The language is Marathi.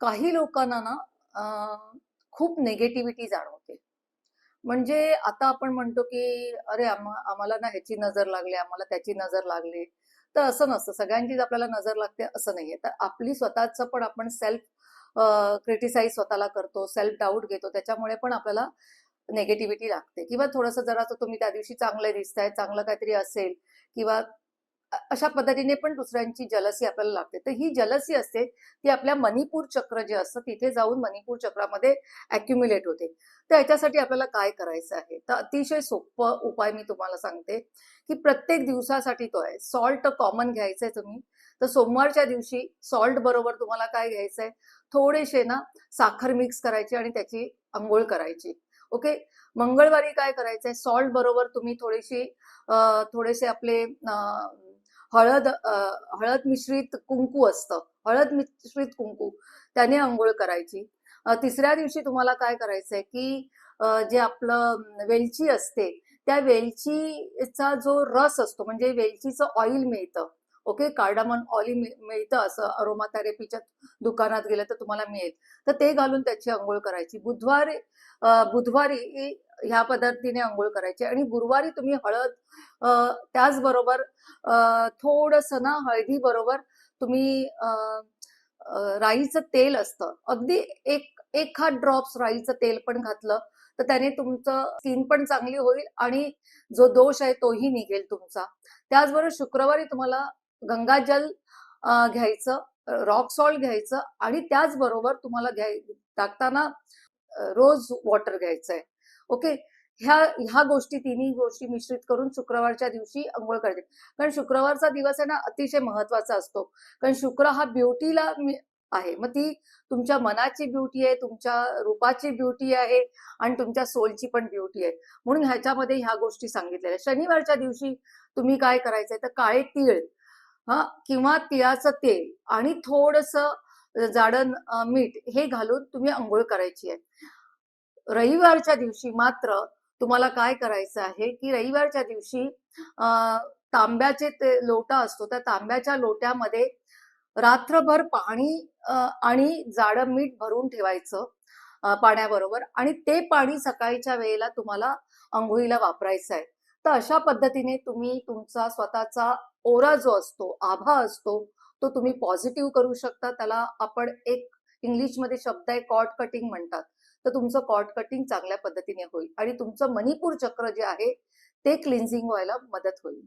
काही लोकांना ना खूप नेगेटिव्हिटी जाणवते. म्हणजे आता आपण म्हणतो की अरे आम्हाला ना ह्याची नजर लागली आम्हाला त्याची नजर लागली. तर असं नसतं. सगळ्यांचीच आपल्याला नजर लागते असं नाहीये. तर आपली स्वतःचं पण आपण सेल्फ क्रिटिसाइज स्वतःला करतो सेल्फ डाऊट घेतो. त्याच्यामुळे पण आपल्याला नेगेटिव्हिटी लागते. किंवा थोडंसं जरा तुम्ही त्या दिवशी चांगले दिसताय चांगलं काहीतरी असेल किंवा अशा पद्धतीने पण दुसऱ्यांची जलसी आपल्याला लागते. तर ही जलसी असते ती आपल्या मणिपूर चक्र जे असतं तिथे जाऊन मणिपूर चक्रामध्ये अक्युम्युलेट होते. तर याच्यासाठी आपल्याला काय करायचं आहे? तर अतिशय सोपं उपाय मी तुम्हाला सांगते की प्रत्येक दिवसासाठी तो आहे. सॉल्ट कॉमन घ्यायचंय तुम्ही. तर सोमवारच्या दिवशी सॉल्ट बरोबर तुम्हाला काय घ्यायचंय थोडेसे ना साखर मिक्स करायची आणि त्याची आंघोळ करायची. ओके? मंगळवारी काय करायचंय? सॉल्ट बरोबर तुम्ही थोडीशी थोडेसे आपले हळद हळद मिश्रित कुंकू असतं. हळद मिश्रित कुंकू. त्याने आंघोळ करायची. तिसऱ्या दिवशी तुम्हाला काय करायचंय की जे आपलं वेलची असते त्या वेलचीचा जो रस असतो म्हणजे वेलचीचं ऑइल मिळतं. ओके कार्डामन ऑली मिळतं असं अरोमा थेरपीच्या दुकानात गेलं तर तुम्हाला मिळेल. तर ते घालून त्याची आंघोळ करायची. बुधवारी बुधवारी ह्या पद्धतीने आंघोळ करायची आणि गुरुवारी तुम्ही हळद त्याचबरोबर थोडस ना हळदी बरोबर तुम्ही राईचं तेल असतं. अगदी एक एखाद ड्रॉप्स राईचं तेल पण घातलं तर त्याने तुमचं स्किन पण चांगली होईल आणि जो दोष आहे तोही निघेल तुमचा. त्याचबरोबर शुक्रवारी तुम्हाला गंगाजल घ्यायचं रॉक सॉल्ट घ्यायचं आणि त्याचबरोबर तुम्हाला घ्याय टाकताना रोज वॉटर घ्यायचं आहे ओके? ह्या ह्या गोष्टी तिन्ही गोष्टी मिश्रित करून शुक्रवारच्या दिवशी अंघोळ करते कारण शुक्रवारचा दिवस आहे ना अतिशय महत्त्वाचा असतो. कारण शुक्र हा ब्युटीला मी- आहे. मग ती तुमच्या मनाची ब्युटी आहे तुमच्या रूपाची ब्युटी आहे आणि तुमच्या सोलची पण ब्युटी आहे. म्हणून ह्याच्यामध्ये ह्या गोष्टी सांगितलेल्या शनिवारच्या दिवशी तुम्ही काय करायचंय? तर काळे तीळ. हा किंवा तिळाचं तेल आणि थोडस जाडण मीठ हे घालून तुम्ही आंघोळ करायची आहे. रविवारच्या दिवशी मात्र तुम्हाला काय करायचं आहे की रविवारच्या दिवशी अं, तांब्याचे ते लोटा असतो त्या तांब्याच्या लोट्यामध्ये रात्रभर पाणी आणि जाड मीठ भरून ठेवायचं पाण्याबरोबर आणि ते पाणी सकाळच्या वेळेला तुम्हाला आंघोळीला वापरायचं आहे. तर अशा पद्धतीने तुम्ही तुमचा स्वतःचा ओरा जो असतो आभा असतो तो तुम्ही पॉझिटिव्ह करू शकता. त्याला आपण एक इंग्लिशमध्ये शब्द आहे कॉट कटिंग म्हणतात. तर तुमचं कॉट कटिंग चांगल्या पद्धतीने होईल आणि तुमचं मणिपूर चक्र जे आहे ते क्लिन्झिंग व्हायला मदत होईल.